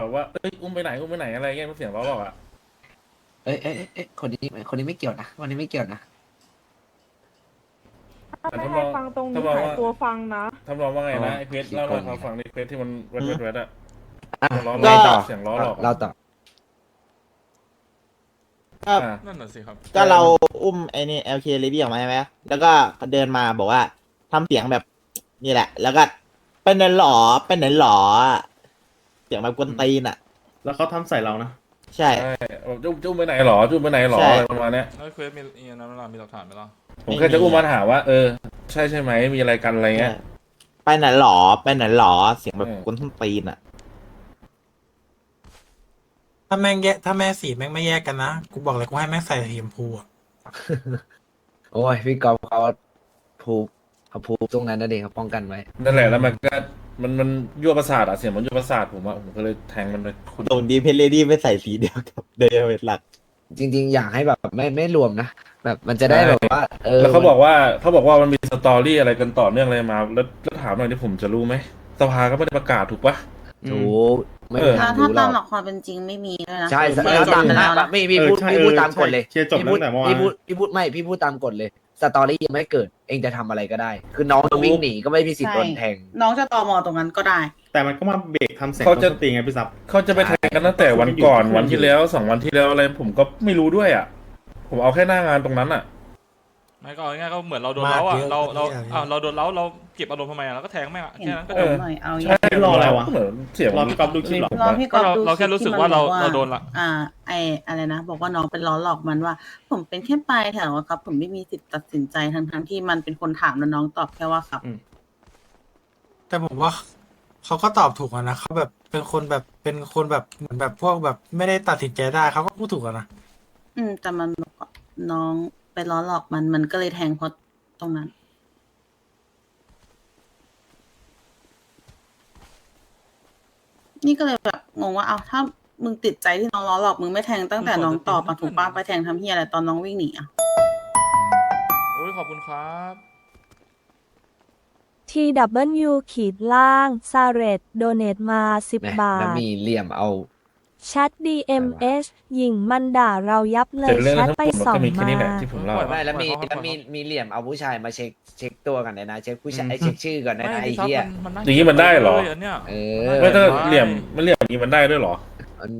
แบบว่าเอ้ยอุ้มไปไหนอุ้มไปไหนอะไรเงี้ยมันเสียงล้อหลอกอะเอ้ยเอ้ยเอ้ยเอ้ยคนนี้คนนี้ไม่เกี่ยวนะคนนี้ไม่เกี่ยวนะ ถ้าไม่ให้ฟังตรงนี้หายตัวฟังนะทำนองว่าไงอ๋นะอไอ้เพชรกี่เล่าคนให้เขาฟังในเพชรที่มันเวทเวทเวทอะ อะล้อหลไงอกต่อเสียงล้อหลอกเราต่อ ก็อะนั่นน่ะสิครับ ก็เราอุ้มไอ้นี่ LK เลดี้ออกมาใช่ไหมแล้วก็เดินมาบอกว่าทำเสียงแบบนี่แหละ แล้วก็เป็นไหนหรอเป็นไหนหรอ เสียงแบบกวนตีนอะ แล้วเขาทำใส่เรานะ ใช่ ใช่บอกจุ้มจุ้มไปไหนหรอจุ้มไปไหนหรอใช่ อะไรประมาณเนี้ยแล้วเควสมีอีนั้นเวลามีหลักฐานไหมล่ะผมแค่จะอุ้มมาถามว่าเออใช่ใช่ไหมมีอะไรกันอะไรเงี้ย ไปไหนหรอไปไหนหรอเสียงแบบเออกวนตีนอะ ถ้าแม่งแยกถ้าแม่สีแม่งไม่แยกกันนะ กูบอกเลยกูให้แม่งใส่สีชมพูอะโอ้ยพี่กอล์ฟเขาพูเขาพูตรงนั้นนะเด็กเขาป้องกันไว้นั่นแหละแล้วมันก็ มันมันยั่วประสาทอะเสียงมันยั่วประสาทผมอะผมก็เลยแทงมันไปคุณตรงดีเพลเลดี้ไปใส่สีเดียวกับเดวิดหลัก จริง ๆ อยากให้แบบไม่ไม่รวมนะแบบมันจะได้แบบว่า เออแล้วเขาบอกว่าเขาบอกว่ามันมีสตอรี่อะไรกันต่อเนื่องอะไรมา แล้วแล้วถามหน่อยที่ผมจะรู้ไหมสภาก็ไม่ได้ประกาศถูกปะ ถูกไม่เอมีอทาถ้างถ้ารู้หรตามหลัอกกความเป็นจริงไม่มีด้วยนะใช่คือแล้วจตามบไปหแล้น้าวนะไม่พี่เออพูดใช่พี่พูดเออตามกฎเลยใช่เคลียร์จบพี่พูดตั้งแต่เมื่อวาน พี่พูดพี่พูดไม่พี่พูดตามกฎเลย สตอรี่ยังไม่เกิด เองจะทำอะไรก็ได้ คือน้องจะวิ่งหนีก็ไม่มีสิทธิ์โดนแทง น้องจะตอมอตรงนั้นก็ได้ แต่มันก็มาเบรกทำเสียงเขาจะ ต้นสตรีไงพี่ซับ เขาจะไปแทงกันตั้งแต่วันก่อนใช่ วันที่แล้วสองวันที่แล้วอะไรผมก็ไม่รู้ด้วยอะ ผมเอาแค่หน้างานตรงนั้นอะ ไม่ก็เอาง่ายๆก็เหมือนเราโดนเล้าอะเราเราอะเราโดนเล้าเราเก็บอารมณ์ทำไมอะเราก็แทงแม่งอะเห็นแค่นั้นก็ผจบ มหน่อยเอาอใช่ย่างรออะไรวะ เหมือนเสียงรอพี่ก๊อฟดูคลิปเหรอผมรออะพี่ก๊อฟเราดูเราแค่รู้สึกว่าเราเราโดนละ อ่า ไออะไรนะบอกว่าน้องเป็นล้อหลอกมันว่า ผมเป็นแค่ปลายแถวอะครับ ผมไม่มีสิทธิ์ตัดสินใจทั้งทั้งๆที่มันเป็นคนถามแล้วน้องตอบแค่ว่าครับ แต่ผมว่าเขาก็ตอบถูกอะนะเขาแบบเป็นคนแบบเป็นคนแบบเหมือนแบบพวกแบบไม่ได้ตัดสินใจได้เขาก็พูดถูกอะนะ อืมแต่มันบอกว่าน้องไปล้อหลอกมันมันก็เลยแทงเพราะตรงนั้น นี่ก็เลยแบบงงว่าเอาถ้ามึงติดใจที่น้องล้อหลอกมึงไม่แทงตั้งแต่น้องตอบปะถูกป้าไปแทงทำเฮียอะไรตอนน้องวิ่งหนีอะ โอ้ยขอบคุณครับ TW ขีดล่างซาเรตโดเนตมา 10แหมบาแล้วทมีเหลี่ยมเอา แชท DMS หญิงมันด่าเรายับเลเสร็ยจเรื่องแชแล้วททั้งหมดมันไปส่อก็งมีแค่มานี้แหละที่ผมเล่าปล่อยไม่แล้วมีปล่อยเขาแล้วมีปล่อยเขามีเหลี่ยมเอาผู้ชายมาเช็คเช็คตัวกันเลยนะ เช็คผู้ชายอืมเช็คชื่อก่อนนะไม่ไอ้พี่ซับเหี้ยมันมันอย่างนี้มันได้เหรอลยนเนี่ย เอไม่อถ้าไม่เหลี่ยมไม่เหลี่ยมอย่างนี้มันได้ด้วยเหรอ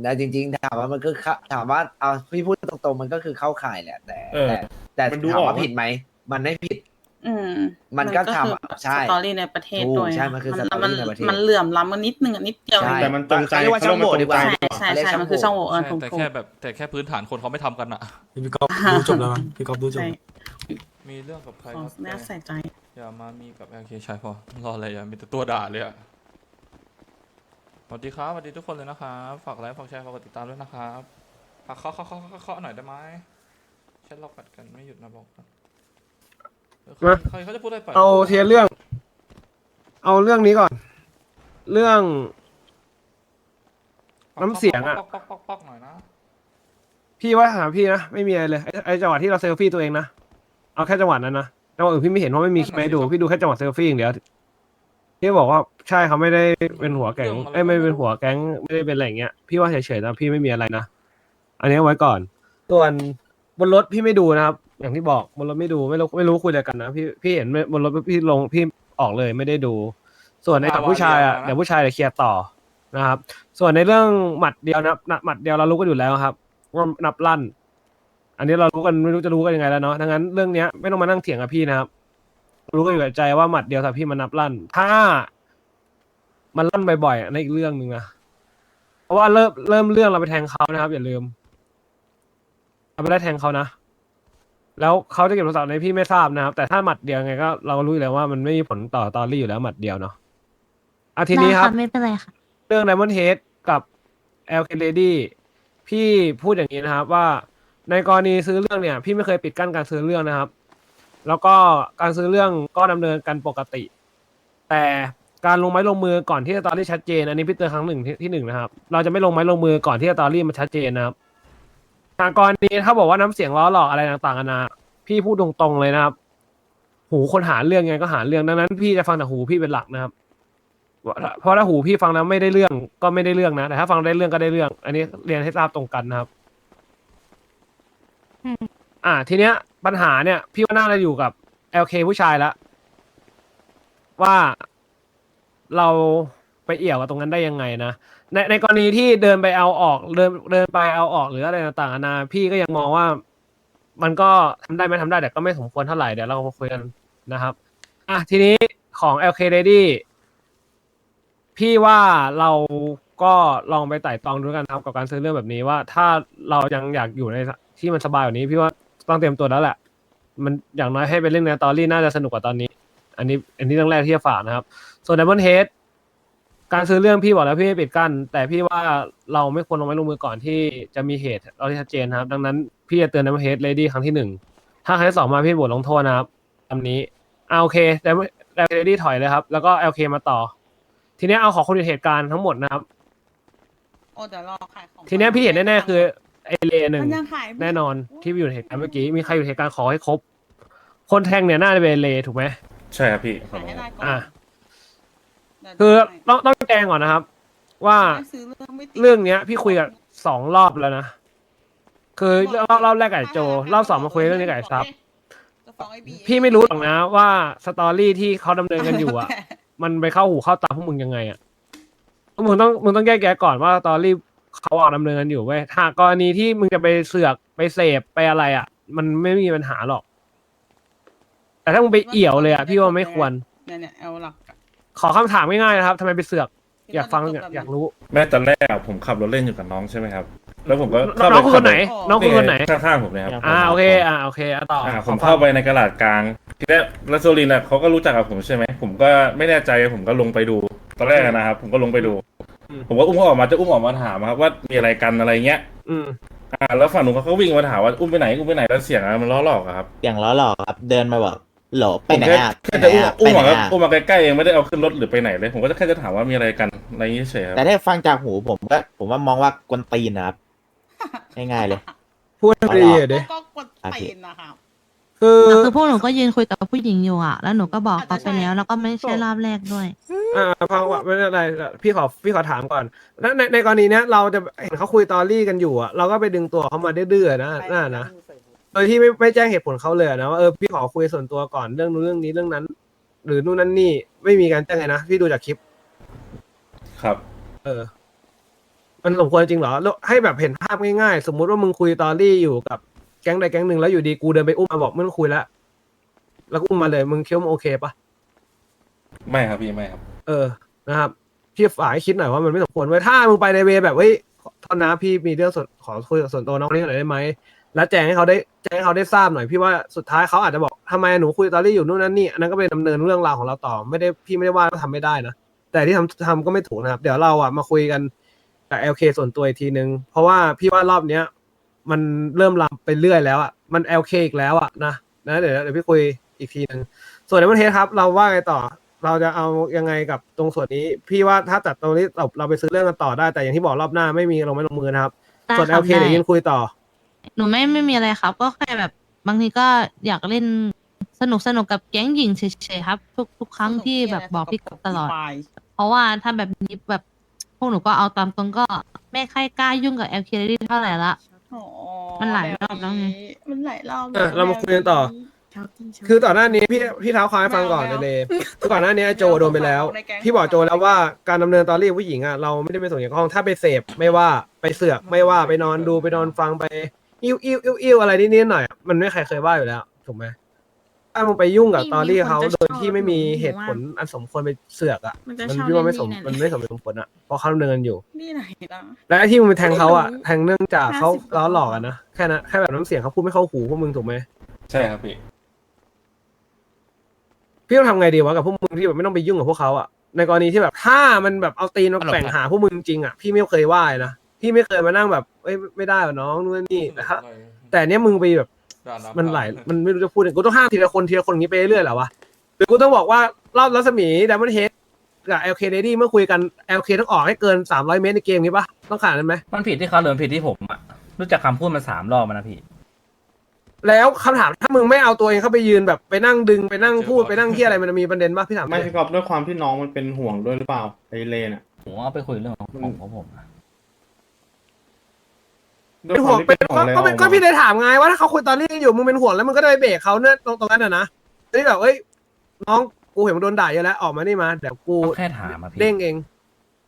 แต่จริง ๆ ถามว่ามันก็เข้าถามว่าเอาพี่พูดตรงๆมันก็คือเข้าข่ายแหละแต่เออแต่แต่มันดูถามออกว่าว่าผิดไหมมันไม่ผิด อืมมันก็ทำคือใช่สตอรี่ในประเทศถูกด้วยใช่มันคือสตอรี่มันในประเทศมันเหลื่อมล้ำกันนิดนึงอะนิดเดียวใช่เองแต่มันตรงใจเรียกว่าช่องโหว่ดีกว่าใช่ใช่เรียกใช่ช่องมันคือโหว่ช่องโหว่เออใช่ถูกแต่ถูแค่กแบบแต่แค่พื้นฐานคนเขาไม่ทำกันอะพี่กอฟดูจบแล้วมั้งพี่กอฟดูจบใช่แล้วมีเรื่องกับใครขอครับแม่ใส่ใจอย่ามามีกับโอเคใช่พอรออะไรอะมีแต่ตัวด่าเลยอะสวัสดีครับสวัสดีทุกคนเลยนะครับฝากไลค์ฝากแชร์ฝากกดติดตามด้วยนะครับฝากเคาะเคาะเคาะเคาะเคาะหน่อยได้ไหมแชทเรากัดกันไม่หยุดนะบอกกันเออ มา ใครเขาจะพูดอะไรไปเอาเทียร์เรื่อง เอาเรื่องนี้ก่อน เรื่อง น้ำเสียงอะ ป๊อกป๊อกป๊อกป๊อกหน่อยนะพี่ว่าหาพี่นะไม่มีอะไรเลยไอ้ไอ้จังหวะที่เราเซลฟี่ตัวเองนะเอาแค่จังหวะนั้นนะจังหวะอื่นพี่ไม่เห็นเพราะไม่มีคลิปให้ดูพี่ดูแค่จังหวะเซลฟี่อย่างเดียวพี่บอกว่าใช่เขาไม่ได้เป็นหัวแก๊งเอ้ยไม่เป็นหัวแก๊งไม่ได้เป็นอะไรอย่างเงี้ยพี่ว่าเฉยๆนะพี่ไม่มีอะไรนะอันนี้เอาไว้ก่อนส่วนบนรถพี่ไม่ดูนะครับ อย่างที่บอกบนรถไม่ดูไม่รู้ไม่รู้คุยอะไรกันนะพี่พี่เห็นบนรถพี่ลงพี่ออกเลยไม่ได้ดู ส่วนในกับผู้ชายอะเดี๋ยวผู้ชายเดี๋ยวเคลียร์ต่อนะครับ ส่วนในเรื่องหมัดเดียวนะหมัดเดียวเรารู้กันอยู่แล้วครับว่านับลั่น อันนี้เรารู้กันไม่รู้จะรู้กันยังไงแล้วเนาะดังนั้นเรื่องเนี้ยไม่ต้องมานั่งเถียงกับพี่นะครับ รู้กันอยู่กับใจว่าหมัดเดียวถ้าพี่มันนับลั่น ถ้า มันลั่นบ่อยๆอันนั้นอีกเรื่องหนึ่งนะเพราะว่าเริ่มเริ่มเรื่องเราไปแทงเขานะครับ อย่าลืมเราไม่ได้แทงเขานะ แล้วเขาจะเก็บโทรศัพท์ในพี่ไม่ทราบนะครับ แต่ถ้าหมัดเดียวไงก็เรารู้อยู่แล้วว่ามันไม่มีผลต่อตอรี่อยู่แล้วหมัดเดียวเนาะอาทีนี้ครับ ไม่เป็นไรค่ะ เรื่อง Diamond Head กับ LK Lady พี่พูดอย่างนี้นะครับว่าในกรณีซื้อเรื่องเนี่ย พี่ไม่เคยปิดกั้นการซื้อเรื่องนะครับ แล้วก็การซื้อเรื่องก็ดำเนินกันปกติ แต่การลงไม้ลงมือก่อนที่สตอรี่ชัดเจน อันนี้พี่เตือนครั้งหนึ่งที่ที่หนึ่งนะครับ เราจะไม่ลงไม้ลงมือก่อนที่สตอรี่มันชัดเจนนะครับ ทางกรณีถ้าบอกว่าน้ำเสียงล้อหลอกอะไรต่างๆนานาพี่พูดตรงๆเลยนะครับ หูคนหาเรื่องไงก็หาเรื่องดังนั้น พี่จะฟังแต่หูพี่เป็นหลักนะครับเพราะถ้าหูพี่ฟังแล้วไม่ได้เรื่องก็ไม่ได้เรื่องนะแต่ถ้าฟังได้เรื่องก็ได้เรื่อง อันนี้เรียนให้ทราบตรงกันนะครับอ่า ทีเนี้ย ปัญหาเนี่ย พี่ว่าน่าจะอยู่กับ LK ผู้ชายละว่าเราไปเอี่ยวกับตรงนั้นได้ยังไงนะ ในในกรณีที่เดินไปเอาออกเดินเดินไปเอาออกหรืออะไรต่างๆนานาพี่ก็ยังมองว่า มันก็ทำได้ไหมทำได้แต่ก็ไม่สมควรเท่าไหร่เดี๋ยวเรามาคุยกันนะครับ อะทีนี้ของ LK Ready พี่ว่าเราก็ลองไปไต่ตองดูกันครับกับการซื้อเรื่องแบบนี้ว่า ถ้าเรายังอยากอยู่ในที่มันสบายกว่านี้ พี่ว่าต้องเตรียมตัวแล้วแหละ มันอย่างน้อยให้ไปเล่นในตอรี่น่าจะสนุกกว่าตอนนี้ อันนี้ อันนี้เรื่องแรกที่จะฝากนะครับ ส่วน Diamond Head การซื้อเรื่องพี่บอกแล้วพี่ไม่ปิดกั้นแต่พี่ว่าเราไม่ควรลงไม้ลงมือก่อนที่จะมีเหตุเราที่ชัดเจนนะครับ ดังนั้นพี่จะเตือน Diamond Head Lady ครั้งที่หนึ่งถ้าครั้งที่สองมาพี่บทลงโทษนะครับอันนี้เอาโอเค Diamond Diamond Lady ถอยเลยครับ แล้วก็ LK มาต่อ ทีเนี้ยเอาของคนอยู่เหตุการณ์ทั้งหมดนะครับ โอ้เดี๋ยวรอขายของทีเนี้ยพี่เห็นแน่ๆคือไอเลหนึ่งมันยังขายไม่แน่นอนที่อยู่ในเหตุการณ์เมื่อกี้มีใครอยู่ในเหตุการณ์ขอให้ครบ คนแทงเนี่ยน่าจะเป็นเลถูกไหมใช่ครับพี่ขายให้ได้ก่อน อะเดี๋ยว คือดูต้องต้องแจ้งก่อนนะครับ ว่าให้ซื้อเรื่องไม่ติดเรื่องเนี้ย พี่คุยกับสองรอบแล้วนะคือรอบรอบแรกกับไอ้โจ รอบสองมาคุยเรื่องนี้กับไอ้ซับจะฟ้องไอ้บีพี่ไม่รู้หรอกนะว่าสตอรี่ที่เขาดำเนินกันอยู่อะ มันไปเข้าหูเข้าตาพวกมึงยังไงอะมึงต้องมึงต้องแยกแยะก่อนว่าสตอรี่เขาออกดำเนินกันอยู่เว้ยถ้ากรณีที่มึงจะไปเสือกไปเสพไปอะไรอะ มันไม่มีปัญหาหรอก แต่ถ้ามึงไปเอี่ยวเลยอะพี่ว่าไม่ควร เนี่ยเนี่ยเอาหลักอะ ขอคำถามง่ายๆนะครับทำไมไปเสือก อยากฟังอยากอยากรู้ แม่ตอนแรกอะผมขับรถเล่นอยู่กับน้องใช่ไหมครับ แล้วผมก็น้เข้าองไปคือคนไหน น้องคือคนไหน ข้างๆผมเนี่ยครับอ่าโอเคอ่าโอเคอะต่ออ่าอ่าผมเข้าไปในกระดาษกลางทีแรกแล้วโซลินอะเขาก็รู้จักกับผมใช่ไหมผมก็ไม่แน่ใจผมก็ลงไปดู ตอนแรกนะครับ ผมก็ลงไปดู ผมก็อุ้มเขาออกมาจะอุ้มออกมาถามครับว่ามีอะไรกันอะไรเงี้ยอืมอ่าแล้วฝั่งหนูนเขาก็วิ่งมาถามว่าอุ้มไปไหนอุ้มไปไหนแล้วเสียงอะมันล้อหลอกอะครับ อย่างล้อหลอกครับ เดินมาบอก โหลไปไหนอะแค่ไปไหนจะอุ้มอะอุ้ไปมไหนมาครับอะอุ้มมาใกล้ๆเองไม่ได้เอาขึ้นรถหรือไปไหนเลย ผมก็แค่จะถามว่ามีอะไรกันอะไรอย่างงี้เฉยครับแต่ถ้าฟังจากหูผมก็ผมว่ามองว่ากวนตีนนะครับง่ายๆเลย พูดดีอะเด้ก็กดตีนนะครับคือคือพวกหนูก็ยืนคุยกับผู้หญิงอยู่อะ แล้วหนูก็บอกเขาไปแล้วแล้วก็ไม่ใช่รอบแรกด้วยอ่าฟังว่าไม่เป็นไรพี่ขอพี่ขอถามก่อนแล้วในในกรณีเนี้ยเราจะเห็นเขาคุยตอรี่กันอยู่อะเราก็ไปดึงตัวเขามาดื้อๆนะน่านะ โดยที่ไม่ไม่แจ้งเหตุผลเขาเลยนะว่าเออพี่ขอคุยส่วนตัวก่อนเรื่องนู้นเรื่องนี้เรื่องนั้น หรือนู่นนั่นนี่ไม่มีการแจ้งเลยนะพี่ดูจากคลิป ครับ เออ มันสมควรจริงเหรอแล้วให้แบบเห็นภาพง่ายๆ สมมุติว่ามึงคุยตอรี่อยู่กับแก๊งใดแก๊งหนึ่งแล้วอยู่ดีกูเดินไปอุ้มมาบอกไม่ต้องคุยแล้วแล้วก็อุ้มมาเลยมึงคิดว่ามึงโอเคปะไม่ครับพี่ไม่ครับ เออนะครับพี่ฝากให้คิดหน่อยว่ามันไม่สมควรเว้ยถ้ามึงไปในเวแบบเฮ้ยโทษนะพี่มีเรื่องส่วนขอคุยกับส่วนตัวน้องนี่หน่อยได้ไหม แล้วแจ้งให้เขาได้แจ้งให้เขาได้ทราบหน่อยพี่ว่าสุดท้ายเขาอาจจะบอกทำไมหนูคุยตอรี่อยู่นู่นนั่นนี่อันนั้นก็เป็นดำเนินเรื่องราวของเราต่อไม่ได้พี่ไม่ได้ว่าทำไม่ได้นะแต่ที่ทำทำก็ไม่ถูกนะครับ เดี๋ยวเราอะมาคุยกันกับ LK ส่วนตัวอีกทีนึง เพราะว่าพี่ว่ารอบเนี้ย มันเริ่มลามไปเรื่อยแล้วอะมัน LK อีกแล้วอะนะนะเดี๋ยวเดี๋ยวพี่คุยอีกทีนึง ส่วนในประเทศครับ เราว่าไงต่อ เราจะเอายังไงกับตรงส่วนนี้ พี่ว่าถ้าจัดตรงนี้เราเราไปซื้อเรื่องกันต่อได้แต่อย่างที่บอกรอบหน้าไม่มีลงไม่ลงมือนะครับได้ส่วนครับ LK ได้เดี๋ยวยินคุยต่อ หนูไม่ไม่มีอะไรครับ ก็แค่แบบบางทีก็อยากเล่นสนุกสนุกกับแก๊งหญิงเฉยๆครับ ทุกทุกครั้งที่แบบบอกพี่กบตลอด เพราะว่าถ้าแบบนี้แบบพวกหนูก็เอาตามตรงก็ไม่ค่อยกล้ายุ่งกับ LK เท่าไหร่ละ มันหลายรอบแล้วไง มันหลายรอบอะเรามาคุยกันต่อ คือต่อนหน้านี้พี่พี่เท้าความให้ฟังก่อนเลยคือก่อนหน้านี้โจโดนไปแล้ว พี่บอกโจแล้วว่าการดำเนินตอรี่ผู้หญิงอะเราไม่ได้ไปส่วนเกี่ยวข้องถ้าไปเสพไม่ว่าไปเสือกไม่ว่าไปนอนดูไปนอนฟังไป อิ้วอิ้วอิ้วอิ้วอะไรนิดๆหน่อยๆอะมันไม่ใครเคยว่าอยู่แล้วถูกไหมถ้ามึงไปยุ่งกับตอรี่เขาโดยที่ไม่มีเหตุผลอันสมควรไปเสือกอะมันจะมันชอบพี่ว่าไม่สมเล่นนี่มันแน่ไม่สมเหตุสมผลอะเพราะเขาดำเนินกันอยู่ นี่ไหนล่ะ และไอ้ที่มึงไปแทงเขาอะไม่รู้แทงเนื่องจากเขา50 ล้อหลอกอะนะแค่นั้นแค่แบบน้ำเสียงเขาพูดไม่เข้าหูพวกมึงถูกไหมใช่ครับพี่ พี่ต้องทำไงดีวะกับพวกมึงที่แบบไม่ต้องไปยุ่งกับพวกเขาอะในกรณีที่แบบถ้ามันแบบเอาตีนมาแบ่งหาพวกมึงจริงอะพี่ไม่เคยว่าเลยนะ พี่ไม่เคยมานั่งแบบเอ้ยไม่ได้ว่ะน้องนู่นนี่แต่ถ้าแต่เนี้ยมึงไปแบบด่าำมันไหลมันไม่รู้จะพูดยังไงกูต้องห้ามทีละคนทีละคนอย่างนี้ไปเรื่อยๆเหรอวะหรือกูต้องบอกว่ารอบรัศมีดัมเบิลเฮดกับ LK Lady เมื่อคุยกัน LK ต้องออกให้เกิน300เมตรในเกมนี้ปะต้องขนาดนั้นไหมมันผิดที่เขาหรือมันผิดที่ผมอะรู้จักคำพูดมันสามรอบมานะพี่แล้วคำถามถ้ามึงไม่เอาตัวเองเข้าไปยืนแบบไปนั่งดึงไปนั่งพูดไปนั่งเที่ยอะไรมันจะมีประเด็นป่ะพี่ถามไม่พี่กอบด้วยความที่น้องมันเป็นห่วงด้วยหรือเปล่าไอเลนอะผมว่าไปคุยเรื่องของของของผมนะ ด้วยเป็นคห่วาวมงที่เป็เป็นนห่วงเลยก็เป็นอก็อกมาพี่เลยถามไงว่าถ้าเขาคุยตอนนี้อยู่มึงเป็นห่วงแล้วมึงก็ได้ไปเบรกเขาเนี่ยตรงตรงนั้นอะนะนี่แบบเอ้ยน้องกูเห็นมึงโดนด่าเยอะแล้วออกมานี่มาเดี๋ยวกูก็แค่ถามอะพี่ เด้งเอง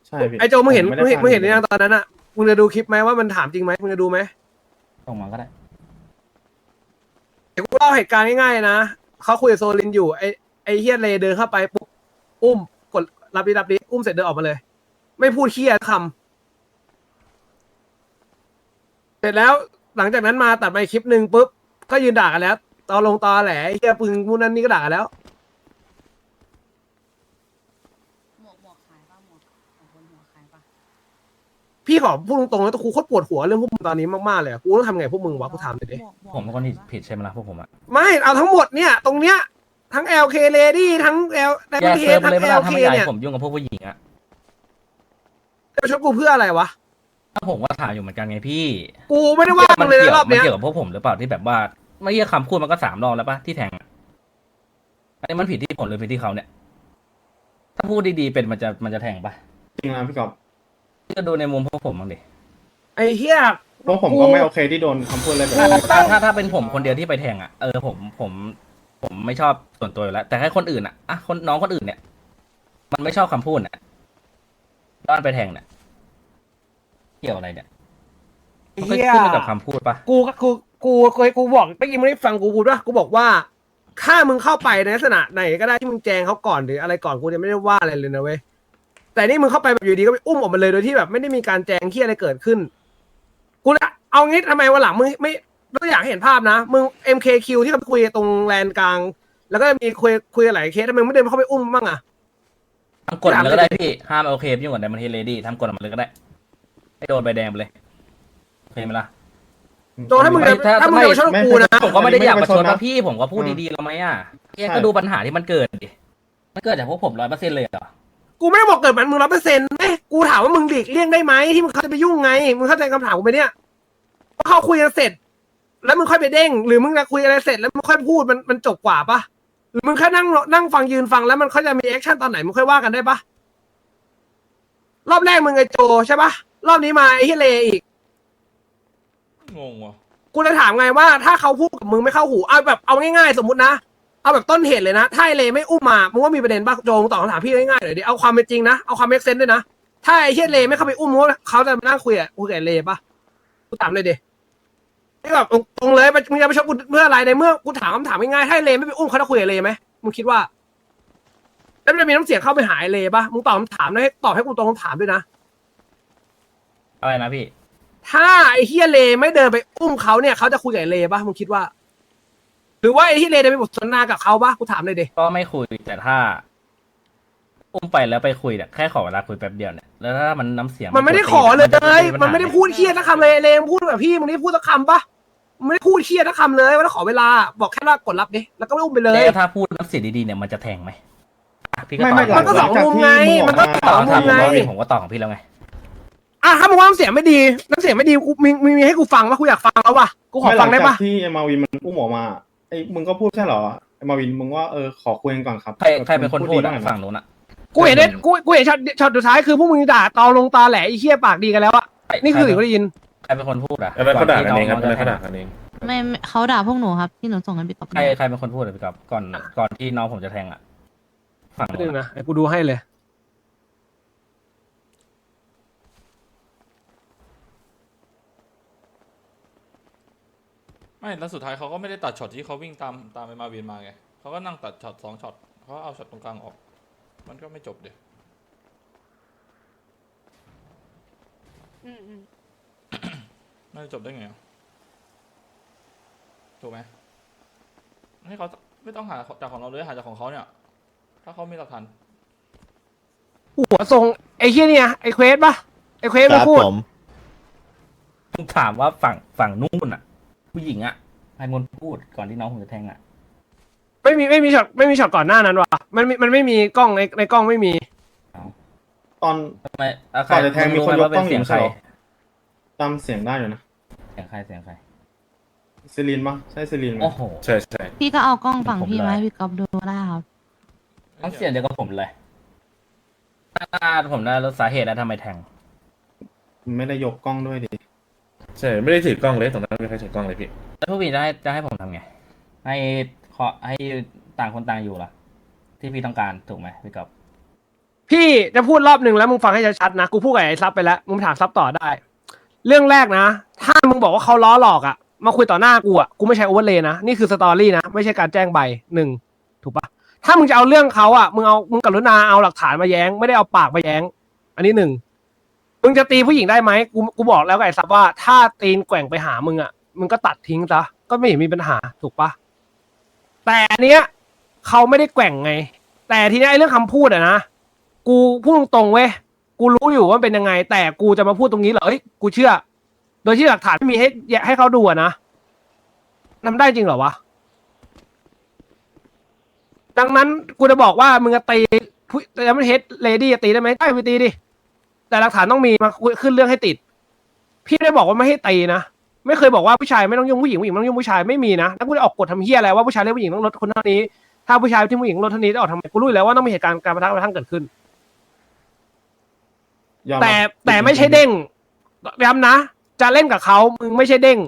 ใช่พี่ไอโจมึงเห็นผมึงเห็นไได้มึงเห็นหรือฟัยังตอนนั้นอะมึงจะดูคลิปไหมว่ามันถามจริงไหมมึงจะดูไหมส่งมาก็ได้ เดี๋ยวกูเล่าเหตุการณ์ง่ายๆนะเขาคุยกับโซลินอยู่ไอไอเฮียเลเดินเข้าไปปุ๊บอุ้มกดรับดีรับดีอุ้มเสร็จเดินออกมาเลย ไม่พูดเฮียคำ เสร็จแล้วหลังจากนั้นมาตัดไปคลิปหนึ่งปุ๊บก็ยืนด่ากันแล้ว ตอนลงตอแหลไอ้เฮียปึงพูดนั้นนี่ก็ด่ากันแล้ว หมวกหมวกขายป่ะหมวกของคนหัวขายป่ะพี่ขอพูดตรงๆแล้วกูโคตรปวดหัวเรื่องพวกมึงตอนนี้มากๆเลยอะกูต้องทำไงพวกมึงวะกูถามเลยดิผมเป็นคนที่ผิดใช่ไหมล่ะพวกผมอะไม่เอาทั้งหมดเนี่ย ตรงเนี้ยทั้ง LK Lady ทั้ง L ในแยประกเทเซิร์ศฟทั้ง เลยไม่ได้ LK ถ้าไม่อยากเนี่ยให้ผมยุ่งกับพวกผู้หญิงอะจะชดกูเพื่ออะไรวะ ถ้าผมว่าถามอยู่เหมือนกันไงพี่กูไม่ได้ว่ามึมังเลยเกี่ยนะวรอบมันเนี้ยเกี่ยวกับพวกผมหรือเปล่าที่แบบว่าไม่ใช่คำพูดมันก็สามรอบแล้วปะที่แทงอะอันนี้มันผิดที่ผมหรือผิดที่เขาเนี่ย ถ้าพูดดีๆเป็นมันจะมันจะแทงปะจริงนะพี่กอบพี่ก็ดูในมุมพวกผมบ้างดิไอ้เฮียเพราะผมก็ไม่โอเคที่โดนคำพูดอะไรแบบถ้านี้ถ้าถ้าถ้าเป็นผมคนเดียวที่ไปแทงอะเออผมผม ผมไม่ชอบส่วนตัวอยู่แล้ว แต่ให้คนอื่นอะอะคนน้องคนอื่นเนี่ย มันไม่ชอบคำพูดเนี่ยด้านไปแทงเนี่ย เกี่ยวอะไรเนี่ยมันก็เฮียขึ้นอยู่กับคำพูดปะกูก็กูกูเคยกูบอกเมื่อกี้มึงได้ฟังกูพูดว่ากูบอกว่า ถ้ามึงเข้าไปในลักษณะไหนก็ได้ที่มึงแจงเขาก่อนหรืออะไรก่อนกูจะไม่ได้ว่าอะไรเลยนะเว้ยแต่นี่มึงเข้าไปแบบอยู่ดีก็ไปอุ้มออกมาเลยโดยที่แบบไม่ได้มีการแจงที่อะไรเกิดขึ้น กูละเอางี้ทำไมวันหลังมึงไม่ไม่อยากให้เห็นภาพนะมึง MKQ ที่เขาไปคุยตรงแลนกลาง แล้วก็มีคุยคุยหลายเคสทำไมมึงไม่เดินเข้าไปอุ้มบ้างอะ ทำกฎมันเลยก็ได้พี่ห้ามโอเคยุ่งกับไดมอนเฮเลดี้ทำกฎมันเลยก็ได้ ให้โดนใบแดงไปเลยโอเคไหมล่ะโจถ้ามึงจะไม่ถ้าถ้ามึงจะไปชดกูนะ ผมก็ไม่ได้อยากประชดนะนะพี่ผมก็พูดดีๆแล้วไหมอะแกก็ดูปัญหาที่มันเกิดดิมันเกิดจากพวกผมร้อยเปอร์เซ็นต์เลยเหรอกูไม่ได้บอกเกิดมันมึงร้อยเปอร์เซ็นต์ไหมกูถามว่ามึงหลีกเลี่ยงได้ไหมที่มึงเขาจะไปยุ่งไง มึงเข้าใจคำถามกูไหมเนี่ยว่าเขาคุยกันเสร็จ แล้วมึงค่อยไปเด้ง หรือมึงจะคุยอะไรเสร็จแล้วมึงค่อยพูดมันมันจบกว่าปะหรือมึงแค่นั่งนั่งฟังยืนฟังแล้วมันค่อยจะมีแอคชั่นตอนไหนมึงค่อยว่ากันได้ปะรอบแรกมึงไอโจใช่ปะ รอบนี้มาไอเฮยเลอีก งงว่ะกูเลยถามไงว่าถ้าเขาพูดกับมึงไม่เข้าหูเอาแบบเอาง่ายๆ สมมตินะ เอาแบบต้นเหตุเลยนะ ถ้าไอเลไม่อุ้มมามึงว่ามีประเด็นป่ะโจงตอบคำถามพี่ง่ายๆเลยดิเอาความเป็นจริงนะเอาความเมคเซนด้วยนะถ้าไอเฮียเลไม่เข้าไปอุ้มมึงว่าเขาจะมานั่งคุยอะคุยกับไอ้เลป่ะกูถามเลยดินี่แบบตรงๆเลยมึงจะไปชอบกูเมื่ออะไรในเมื่อกูถามคำถามง่ายๆถ้าไอ้เลไม่ไปอุ้มเขาจะคุยกับไอ้เลไหมมึงคิดว่าแล้วมันจะมีน้ำเสียงเข้าไปหาไอ้เลป่ะมึงตอบคำถามนะให้ตอบให้กูตรงคำถามด้วยนะ อะไรนะพี่ ถ้าไอ้เฮียเลไม่เดินไปอุ้มเขาเนี่ยเขาจะคุยกับไอ้เลป่ะมึงคิดว่า หรือว่าไอ้เฮียเลเดินไปบทสนทนากับเขาป่ะกูถามเลยดิก็ไม่คุยแต่ถ้า อุ้มไปแล้วไปคุยเนี่ยแค่ขอเวลาคุยแป๊บเดียวเนี่ยแล้วถ้ามันน้ำเสียงมันไม่ได้กขอเลยจะป็ปัญหามันไม่ได้พูดเฮียสักคำเลยไอ้เลมึงพูดแบบพี่มึงไม่ได้พูดสักคำป่ะมึงไม่ได้พูดเฮียสักคำเลยว่าขอเวลาบอกแค่ว่ากดรับดิแล้วก็ไม่อุ้มไปเลยแล้วถ้าพูดน้ำเสียงดีๆเนี่ยมันจะแทงไหมอะพี่ก็ไม่ตอบไม่หลัมันก็สองมุมไง มันก็ตอบสองมุถามมผมไงว่าพี่ผมก็ตอบของพี่แล้วไง อะถ้ามึงว่าน้ำเสียงไม่ดีน้ำเสียงไม่ดีกูมีมีมีให้กูฟังป่ะกูอยากฟังแล้วป่ะกูขอไม่หฟัลังงได้จากป่ะที่ไอ้มาวินมันอุ้มออกมาไอ้มึงก็พูดใช่เหรอไอ้มาวินมึงว่าเออขอคุยกันก่อนครับใครใครเป็นคนพูดบ้าอะงฝั่งนู้นอะกูเห็นได้กูกูเห็นช็อตช็อตสุดท้ายคือพวกมึงด่าตอลงตาแหลไอ้เฮียปากดีกันแล้วอะนี่คือสิ่งที่ได้ยิน ใครเป็นคนพูดอะอันนั้นเขาด่ากันเองครับก่อันที่นั้นเขาน้ด่ากันเอง ไม่ไม่เขาด่าพวกหนูครับที่หนูส่งให้พี่กอบใครใครเป็นคนพูดอะพี่กอบก่อนก่อนที่น้องผมจะแทงอะฝั่งนึนู้งนอะนะไอ้กูดูให้เลย ไม่แล้วสุดท้ายเขาก็ไม่ได้ตัดช็อตที่เขาวิ่งตามตามไปมาวินมาไงเขาก็นั่งตัดช็อตสองช็อตเขาเอาช็อตตรงกลางออก มันก็ไม่จบเดียน่าจะจบได้ไงอะถูกไหมให้เขาไม่ต้องหาจากของเราเลยหาจากของเขาเนี่ย ถ้าเขามีหลักฐานหัวทรงไอ้เฮียเนี่ยไอ้เควสปะไอ้เควสคมารับพูด ผม ผมถามว่าฝั่งฝั่งนู้นอะ ผู้หญิงอะใครเป็นคนพูดก่อนที่น้องผมจะแทงอะไม่มีไม่มีช็อตไม่มีช็อตก่อนหน้านั้นว่ะมันมีมันไม่มีกล้องในในกล้องไม่มี ตอน ทำไมะใครก่อนจะแทงมีรู้คนไหยว่ากเป็กล้องนอเสียยู่งใครใช่เหรอ จำเสียงได้อยู่นะเสียงใครเสียงใครซิลินปะใช่ซิลินไหมโอ้โหใช่ใช่ พี่ก็เอากล้องฝั่งผมพี่เลยมาให้พี่ก๊อฟดูได้ครับ น้ำเสียงเดียวกับผมเลยถ้าผมได้รู้สาเหตุแล้วทำไมแทง ไม่ได้ยกกล้องด้วยดิ ใช่ไม่ได้ถือกล้องเลยตรงนั้นไม่มีใครถือกล้องเลยพี่แล้วพวกพี่จะให้จะให้ผมทำไง ให้ขอให้ต่างคนต่างอยู่เหรอที่พี่ต้องการถูกไหมพี่กอบพี่จะพูดรอบหนึ่งแล้วมึงฟังให้ชัดๆนะ กูพูดกับไอ้ซับไปแล้ว มึงถามซับต่อได้ เรื่องแรกนะ ถ้ามึงบอกว่าเขาล้อหลอกอะมาคุยต่อหน้ากูอะกูไม่ใช่โอเวอร์เลยนะ นี่คือสตอรี่นะ ไม่ใช่การแจ้งใบหนึ่งถูกปะถ้ามึงจะเอาเรื่องเขาอะมึงเอา มึงกรุณาเอาหลักฐานมาแย้ง ไม่ได้เอาปากมาแย้ง อันนี้หนึ่ง มึงจะตีผู้หญิงได้ไหมกูกูบอกแล้วกับไอ้ซับว่าถ้าตีนแกว่งไปหามึงอะมึงก็ตัดทิ้งซะก็ไม่เห็นมีปัญหาถูกปะแต่อันเนี้ยเขาไม่ได้แกว่งไง แต่ทีเนี้ยไอ้เรื่องคำพูดอะนะกูพูดตรงๆเว้ยกูรู้อยู่ว่ามันเป็นยังไง แต่กูจะมาพูดตรงนี้เหรอเอ้ยกูเชื่อ โดยที่หลักฐานไม่มีให้ให้เขาดูอะนะทำได้จริงเหรอวะ ดังนั้นกูจะบอกว่ามึงจะตีผู้แต่ไม่เฮดเลดี้จะตีได้ไหมได้ไปตีดิ แต่หลักฐานต้องมีมาคุยขึ้นเรื่องให้ติด พี่ไม่ได้บอกว่าไม่ให้ตีนะไม่เคยบอกว่าผู้ชายไม่ต้องยุ่งผู้หญิงผู้หญิงไม่ต้องยุ่งผู้ชายไม่มีนะแล้วกูจะออกกฎทำเฮียอะไรว่าผู้ชายเล่นผู้หญิงต้องลดคนเท่านี้ ถ้าผู้ชายที่ผู้หญิงลดเท่านี้จะออกทำไมกูรู้อยู่แล้วว่าต้องมีเหตุการณ์การประทะกระทั่งเกิดขึ้น ยอมแต่รับแต่ไม่ใช่เด้งย้ำนะ จะเล่นกับเขามึงไม่ใช่เด้ง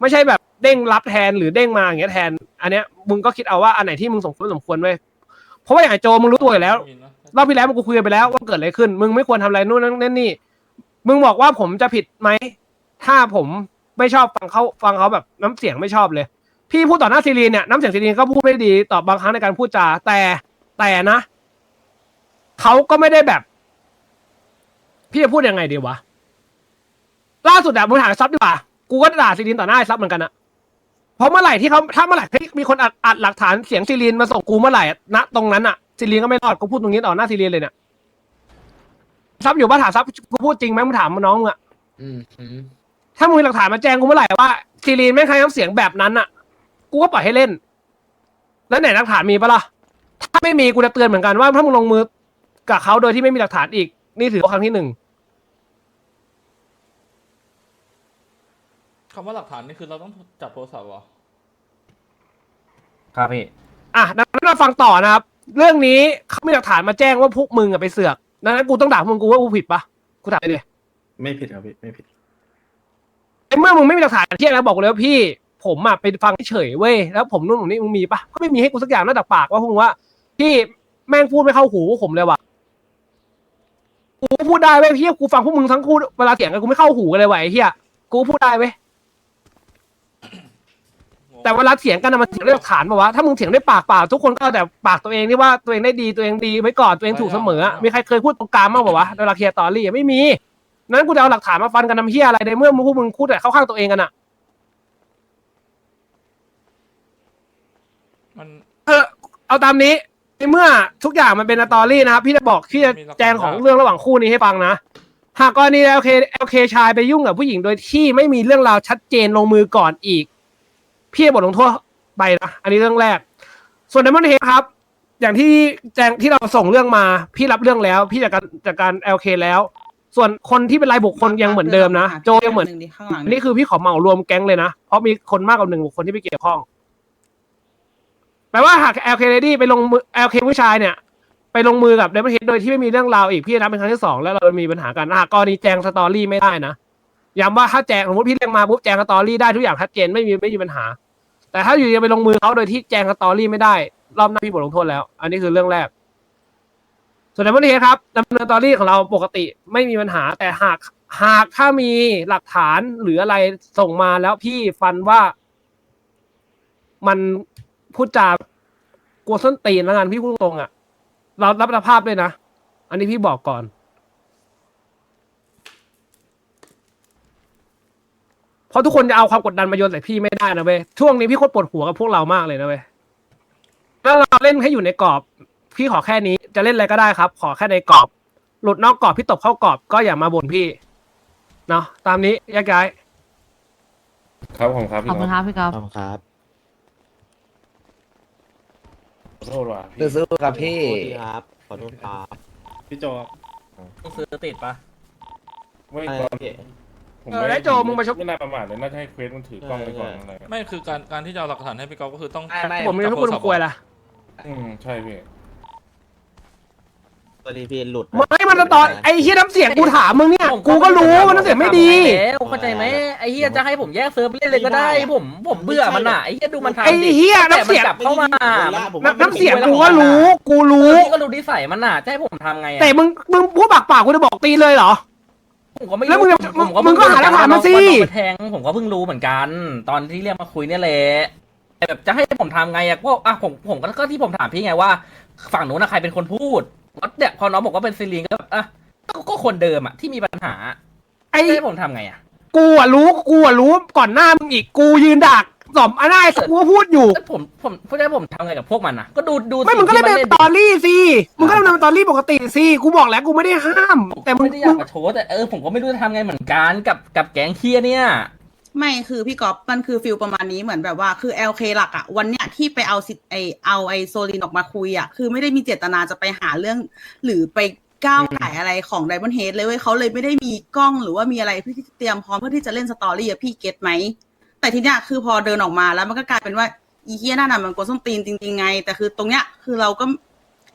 ไม่ใช่แบบเด้งรับแทนหรือเด้งมาอย่างเงี้ยแทน อันเนี้ยมึงก็คิดเอาว่าอันไหนที่มึงสมควรสมควรเว้ยเพราะว่าอย่างไอ้โจมึงรู้ตัวอยู่แล้ว มินนะ รอบที่แล้วมึงกูคุยกันไปแล้วว่าเกิดอะไรขึ้น มึงไม่ควรทำอะไรนู่นนั่นนี่ มึงบอกว่าผมจะผิดไหม ถ้าผมไม่ชอบฟังเขาฟังเขาแบบน้ำเสียงไม่ชอบเลย พี่พูดต่อหน้าซีรีนเนี่ยน้ำเสียงซีรีนก็พูดไม่ดีตอบบางครั้งในการพูดจาแต่แต่นะเขาก็ไม่ได้แบบ พี่จะพูดยังไงดีวะล่าสุดอะมึงถามซับดีกว่ากูก็ด่าซีรีนต่อหน้าไอ้ซับเหมือนกันอะเพราะเมื่อไหร่ที่เขาถ้าเมื่อไหร่ที่มีคนอัดอัดหลักฐานเสียงซีรีนมาส่งกูเมื่อไหร่อะณตรงนั้นอะ ซีรีนก็ไม่รอดกูพูดตรงนี้ต่อหน้าซีรีนเลยเนี่ยซับอยู่บ้านถามซับกูพูดจริงไหมมึงถามน้องมึงอะอืมอืมถ้ามึงมีหลักฐานมาแจ้งกูเมื่อไหร่ว่าซีรีนไม่งใครน้ำเสียงแบบนั้นอะกูก็ปล่อยให้เล่น แล้วไหนหลักฐานมีปะล่ะถ้าไม่มีกูจะเตือนเหมือนกันว่าถ้ามึงลงมือกับเขาโดยที่ไม่มีหลักฐานอีก นี่ถือว่าครั้งที่หนึ่งคำว่าหลักฐานนี่คือเราต้องจับโทรศัพท์เหรอครับพี่ อะดังนั้นเราฟังต่อนะครับ เรื่องนี้เขามีหลักฐานมาแจ้งว่าพวกมึงอะไปเสือกดังนั้นกูต้องด่าพวกมึงกูว่ากูผิดปะกูถามไปเลยไม่ผิดครับพี่ไม่ผิดในเมื่อมึงไม่มีหลักฐานที่อะไรบอกกูเลยว่าพี่ ผมอะไปฟังเฉยๆเว้ยแล้วผมนู่นผมนี่มึงมีปะก็ไม่มีให้กูสักอย่างนอกจากปากว่าพวกมึงว่าพี่แม่งพูดไม่เข้าหูพวกผมเลยว่ะกูพูดได้เว้ยพี่กูฟังพวกมึงทั้งคู่เวลาเถียงกันกูไม่เข้าหูกันเลยว่ะไอ้เหี้ยกูพูดได้เว้ย แต่เวลาเถียงกันอะมันเถียงด้วยหลักฐานปะวะถ้ามึงเถียงด้วยปากเปล่าทุกคนก็เอาแต่ปากตัวเองที่ว่าตัวเองได้ดีตัวเองดีไว้ก่อนตัวเองถูกเสมออะมีใครเคยพูดตรงกลางบ้างปะวะเวลาเคลียร์ตอรี่อะไม่มีนั้นกูจะเอาหลักฐานมาฟันกันทำเหี้ยอะไรในเมื่อมึงพวกมึงพูดแต่เข้าข้างตัวเองกันอะ มัน เออเอาตามนี้ในเมื่อทุกอย่างมันเป็นสตอรี่นะครับ พี่จะบอกพี่จะแจงของเรื่องระหว่างคู่นี้ให้ฟังนะหากกรณีโอเคโอเคชายไปยุ่งกับผู้หญิงโดยที่ไม่มีเรื่องราวชัดเจนลงมือก่อนอีก พี่จะบทลงโทษไปนะอันนี้เรื่องแรก ส่วนในมันเฮครับ อย่างที่แจงที่เราส่งเรื่องมา พี่รับเรื่องแล้ว พี่จากการจากการเอลเคแล้ว ส่วนคนที่เป็นรายบุคคลยังเหมือนเดิมนะโจยังเหมือนข้างหลังอันนี้คือพี่ขอเหมารวมแก๊งเลยนะ เพราะมีคนมากกว่าหนึ่งบุคคลที่ไปเกี่ยวข้องแปลว่าหาก LK Lady ไปลงมือ LK ผู้ชายเนี่ยไปลงมือกับ Diamond Head โดยที่ไม่มีเรื่องราวอีกพี่จะนับเป็นครั้งที่สองแล้วเรามีปัญหากันหากกรณีแจงสตอรี่ไม่ได้นะ ย้ำว่าถ้าแจงสมมติพี่เรียกมาปุ๊บแจงสตอรี่ได้ทุกอย่างชัดเจนไม่มีไม่มีปัญหา แต่ถ้าอยู่ดีไปลงมือเขาโดยที่แจงสตอรี่ไม่ได้ รอบหน้าพี่บทลงโทษแล้ว อันนี้คือเรื่องแรก ส่วน Diamond Head ครับดำเนินสตอรี่ของเราปกติไม่มีปัญหา แต่หากหากถ้ามีหลักฐานหรืออะไรส่งมาแล้วพี่ฟันว่า มันพูดจากลัวส้นตีนแล้วกันพี่พูดตรงๆอะ เรารับสภาพด้วยนะ อันนี้พี่บอกก่อน เพราะทุกคนจะเอาความกดดันมาโยนใส่พี่ไม่ได้นะเว้ยช่วงนี้พี่โคตรปวดหัวกับพวกเรามากเลยนะเว้ยถ้าเราเล่นให้อยู่ในกรอบ พี่ขอแค่นี้จะเล่นอะไรก็ได้ครับ ขอแค่ในกรอบ หลุดนอกกรอบพี่ตบเข้ากรอบก็อย่ามาบ่นพี่เนาะตามนี้แยกย้ายครับผมครับขพี่อบคุณน้คองรับพี่ก๊อฟขอบคุณครับขอโทษว่ะพี่สู้ๆครับพี่ขอโทษทีครับขอโทษครับพี่โจครับต้องซื้อติดปะไม่อะไรก่อนนะพี่ ผมเออแล้วโจมึงมาชก ไม่น่าประมาทเลยน่าจะให้เควสมันถือกล้องไปก่อนอะไร ไม่คือการการที่จะเอาหลักฐานให้พี่ก๊อฟก็คือต้อง ไม่ไม่ผมไม่รู้คุณควยล่ะอืมใช่พี่ ตัวนี้พี่หลุดไม่มันตอนไอ้เฮียน้ำเสียงกูถามมึงเนี่ยผมกูก็รู้ว่าน้ำเสียงไม่ดี แล้วเข้าใจไหมไอ้เฮียจะให้ผมแยกเซิร์ฟเล่นเลยก็ได้ ผมผมเบื่อมันอะไอ้เฮียดูมันทำไอ้ดิเฮียแต่น้ำมันเสียงกลับเข้ามาน้ำน้ำเสียงกูก็รู้ กูรู้รู้ พี่ก็รู้นิสัยมันอะจะให้ผมทำไงอะแต่มึงมึงพูดปากเปล่ากูจะบอกตีเลยเหรอ ผมก็ไม่แล้วรู้มึงผมก็มึงก็เพิ่หาหลักฐานมาสิ ว่น้องไปแทงผมก็เพิ่งรู้เหมือนกัน ตอนที่เรียกมาคุยเนี่ยแหละแต่แบบจะให้ผมทำไงอะก็อะผมผมก็ก็ที่ผมถามพี่ไงว่า ฝั่งนู้นนะใครเป็นคนพูดวัดเนี่ยพอน้องบอกว่าเป็นซิลีนก็แบบอะก็ก็คนเดิมอะที่มีปัญหาไอ้จะให้ผมทำไงอะกูอะรู้กูอะรู้ก่อนหน้ามึงอีกกูยืนดัก สอมอันนั้นกูก็พูดอยู่ แล้วผมผมพูดได้ผมทำไงกับพวกมันนะก็ดูดูไม่มึงก็เล่นสิ่เป็นที่ตอรี่สิมึงก็เล่นเป็นตอรี่ปกติสิกูบอกแล้วกูไม่ได้ห้าม แต่แต่มึงไม่ได้อยากมาโชว์แต่เออผมก็ไม่รู้จะทำไงเหมือนกันกับกับแก๊งเคียเนี่ย ไม่คือพี่ก๊อฟมันคือฟิลประมาณนี้เหมือนแบบว่าคือ LK หลักอะวันเนี้ยที่ไปเอาสิไอเอาไอโซลินออกมาคุยอะคือไม่ได้มีเจตนาจะไปหาเรื่อง หรือไปก้าวไก่อะไรของไดมอนเฮดเลยเว้ยเขาเลยไม่ได้มีกล้องหรือว่ามีอะไรเพื่อที่จะเตรียมพร้อมเพื่อที่จะเล่นสตอรี่อะพี่เก็ตไหม แต่ทีเนี้ยคือพอเดินออกมาแล้วมันก็กลายเป็นว่าอีเฮียนั่นน่ะมันกวนส้นตีนจริงๆไง แต่คือตรงเนี้ยคือเราก็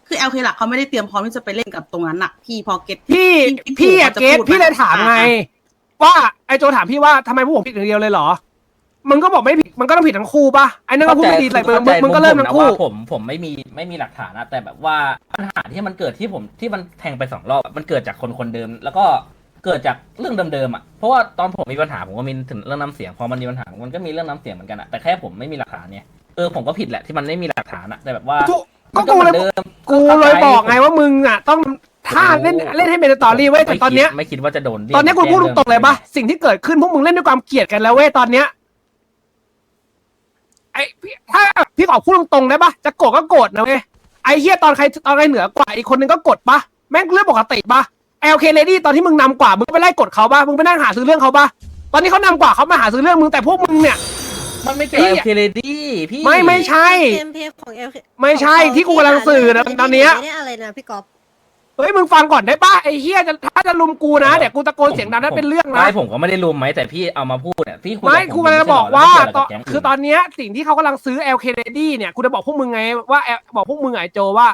คือ LK หลักเขาไม่ได้เตรียมพร้อมที่จะไปเล่นกับตรงนั้นอะพี่พอเก็ตพี่พี่อะเกตพี่เลยถามไง ว่าไอ้โจถามพี่ว่าทำไมพวกผมผิดอย่างเดียวเลยเหรอมึงก็บอกไม่ผิดมันก็ต้องผิดทั้งคู่ป่ะไอ้นั่นก็พูดไม่ดีใส่มึงมึงมึงก็เริ่มทั้งคู่ข้าใจมุมผมนะว่าผมผมไม่มีไม่มีหลักฐานนะแต่แบบว่าปัญหาที่มันเกิดที่ผมที่มันแทงไปสองรอบอะมันเกิดจากคนคนเดิม แล้วก็ เกิดจากเรื่องเดิมๆอะเพราะว่าตอนผมมีปัญหาผมก็มีถึงเรื่องน้ำเสียงพอมันมีปัญหามันก็มีเรื่องน้ำเสียงเหมือนกันอะแต่แค่ผมไม่มีหลักฐานเนี่ยเออผมก็ผิดแหละที่มันไม่มีหลักฐานอะแต่แบบว่าถูกมัก็นกูเลยหมือนดิมกูเลยบอกไงว่ามึงอะ ต้องถ้าเล่นเล่นให้เป็นสตอรี่เว้ยแต่ตอนเนี้ยไม่คิดว่าจะโดนเรียตอนเนี้ยกูพูดตรงๆเลยปะสิ่งที่เกิดขึ้นพวกมึงเล่นด้วยความเกลียดกันแล้วเว้ยตอนเนี้ยไอ้พี่ถ้าพี่ขอพูดตรงๆได้ปะจะโกรธก็โกรธนะเว้ยไอ้เฮียตอนใครตอนใครเหนือกว่าอีกคนนึงก็กดปะแม่งเรื่องปกติปะ LK Lady ตอนที่มึงนำกว่า มึงไปไล่กดเขาปะมึงไปนั่งหาซื้อเรื่องเขาปะตอนนี้เขานำกว่าเขามาหาซื้อเรื่องมึงแต่พวกมึงเนี่ย มันไม่เกี่ยวกับเคเลดี้พี่ไม่ไม่ใช่ เกมเพลย์ของเอลไม่ใช่ที่กูกำลังสื่อนะตอนเนี้ย ไม่ได้อะไรนะพี่ก๊อฟเฮ้ยมึงฟังก่อนได้ปะไอ้เฮียจะถ้าจะลุมกูนะเดี๋ยวกูตะโกนเสียงดังนั้นเป็นเรื่องนะ ไม่ผมก็ไม่ได้รุมไหมแต่พี่เอามาพูดเนี่ยพี่คุยไม่บกูผกำลังจะบอกไม่ว่าใช่เหรตอนแล้วกับแก๊งคือตอนเนี้ยสิ่งที่เขากำลังซื้อ LK Ready เนี่ยกูจะบอกพวกมึงไงว่า L- บอกพวกมึงไงโจว่า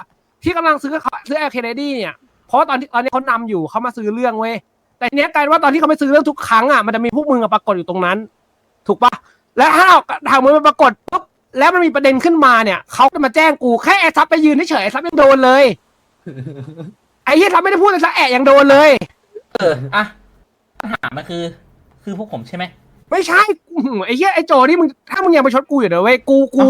ที่กำลังซื้อเขาซื้อ LK Ready เนี่ยเพ ราะว่าตอนที่ตอนนี้เขานำอยู่เขามาซื้อเรื่องเว้ยแต่เนี้ยกลายเป็นว่าตอนที่เขาไม่ซื้อเรื่องทุกครั้งอะมันจะมีพวกมึงอะปรากฏอยู่ตรงนั้น ถูกปะและถ้าเอาทางมึงมันปรากฏปุ๊บแล้วมันมีประเด็นขึ้นมาเนี่ยเขาจะมาแจ้งกูแค่ไอ้ซับไปยืนเฉยๆไอ้ซับยังโดนเลยไอ้เหี้ยซับไม่ได้พูดเลยซับแอะยังโดนเลย เอออะปัญหามันคือ คือพวกผมใช่ไหม ไม่ใช่อื้อหือไอ้เหี้ยไอ้โจนี่มึงถ้ามึงยังไปชดกูอยู่เนอะเว้ยกูกู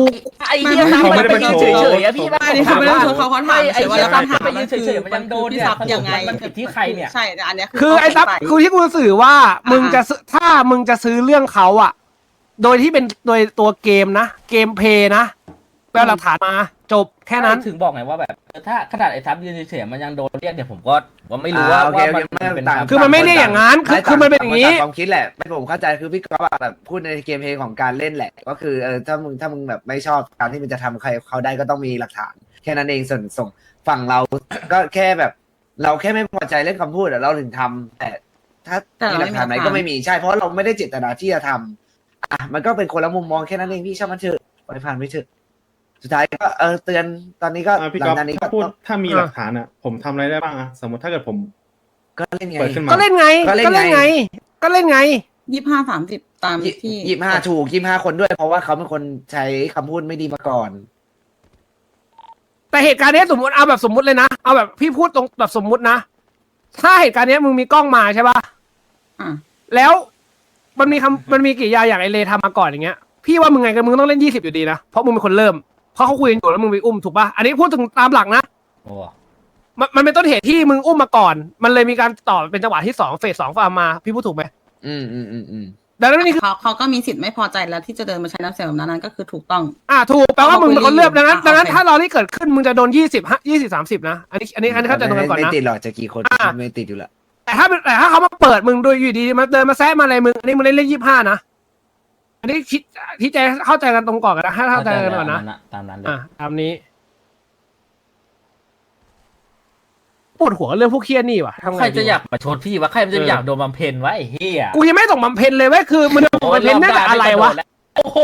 ไอ้เหี้ยเขาไม่ได้ไปไปยืโชนว์เฉยๆอะพี่ไม่ได้เขาไม่ได้ชวนเขาเขาถามไอ้เฉยๆว่าเหี้ยแล้วปัญคำถาหามไปยืมันนเฉคือยๆมันยังโดนพี่เนี่ยซับยังไงมันผิดที่ใครเนี่ยใช่แต่อันเนี้ยคือคือไอ้ซับปคือที่กูจะสื่อว่ามึงจะซื้อถ้ามึงจะซื้อเรื่องเขาอะโดยที่เป็นโดยตัวเกมนะเกมเพย์นะแปลหลักฐานมา จบแค่นั้น ถึงบอกไงว่าแบบเออถ้าขนาดไอ้ทับยืนเฉยๆมันยังโดนเรียกเนี่ยผมก็ว่าไม่รู้ว่าอ่าโอเคว่าโอเคมันไม่เป็นต่างความคือมันไม่ได้อย่างนั้นคือคือมันเป็นอย่างนี้ นี้ความคิดแหละไม่ผมเข้าใจคือพี่ก๊อฟอะแบบพูดในเกมเพลย์ของการเล่นแหละ ก็คือเออถ้ามึงถ้ามึงแบบไม่ชอบการที่มันจะทำใครเขาได้ก็ต้องมีหลักฐาน แค่นั้นเองส่วนส่งฝั่งเรา ก็แค่แบบ เราแค่ไม่พอใจเรื่องคำพูดอะเราถึงทำแต่ถ้าแต่มีเราหลักฐานไหมไม่มีหลักฐาน ก็ไม่มีใช่เพราะเราไม่ได้เจตนาที่จะทำอะมันก็เป็นคนละมุมมองแค่นั้นเองพี่ช่างมันเถอะปล่อยผ่านไปเถอะ สุดท้ายก็เออเตือนตอนนี้ก็อะพี่หลัก๊อฟงจากนี้ก็ถ้าพูดต้องถ้ามีหลักฐานอะ ผมทำอะไรได้บ้างอะสมมติถ้าเกิดผม ก็เล่นไง เปิดขึ้นมา ก็เล่นไง ก็เล่นก็เล่นไงไง ก็เล่นไง ยี่ห้าสามสิบตามที่ยี่ห้าถูกยี่ห้าคนด้วย เพราะว่าเขาเป็นคนใช้คำพูดไม่ดีมาก่อน แต่เหตุการณ์เนี้ยสมมติเอาแบบสมมติเลยนะ เอาแบบพี่พูดตรงแบบสมมตินะ ถ้าเหตุการณ์เนี้ยมึงมีกล้องมาใช่ป่ะ อะแล้วมันมีคำมันมีกิริยาอย่างไอเลทำมาก่อนอย่างเงี้ย พี่ว่ามึงไงกันมึงต้องเล่นยี่สิบอยู่ดีนะ เพราะมึงเป็นคนเริ่ม เพราะเขาคุยกันอยู่แล้วมึงไปอุ้มถูกป่ะอันนี้พูดถึงตามหลักนะ โอ้มันมันเป็นต้นเหตุที่มึงอุ้มมาก่อน มันเลยมีการต่อเป็นจังหวะที่สองเฟสสองฟาร์มมาพี่พูดถูกไหมอืมอืมอืมอืมดังนั้นนี่คือเขาเขาก็มีสิทธิ์ไม่พอใจแล้วที่จะเดินมาใช้น้ำเสียงแบบนั้นนั่นก็คือถูกต้อง อ่าถูกแปลว่ามึงเป็นคนเลือกดังนั้นอ่าดังนั้นโอเคถ้ารอที่เกิดขึ้นมึงจะโดนยี่สิบยี่สิบสามสิบนะอันนี้อันนี้อันนี้เข้าใจตรงกันก่อนไม่นะติดหรอกจะกี่คนอ่าไม่ติดอยู่และแต่ถ้าเป็นแต่ถ้าเขามาเปิดมึงโดยอยู่ดีมาเดินมาแซะมาอะไรมึงอันนี้มึงเล่นเล่นยี่ห้านะ อันนี้คิดที่ใจเข้าใจกันตรงก่อนกันนะให้เข้าใจกันก่อนนะตามนั้นเลยอะตามนี้ปปวดหัวกับเรื่องพวกเครียดนี่ว่ะทำไงใครดีจะวอยากมาชนพี่วะใครมันจะอยากโดนบำเพ็ญวะไอ้เหี้ยกูยังไม่ส่งบำเพ็ญเลยเว้ยคือมันส่งบำเพ็ญได้แต่อะไรวะโอ้โห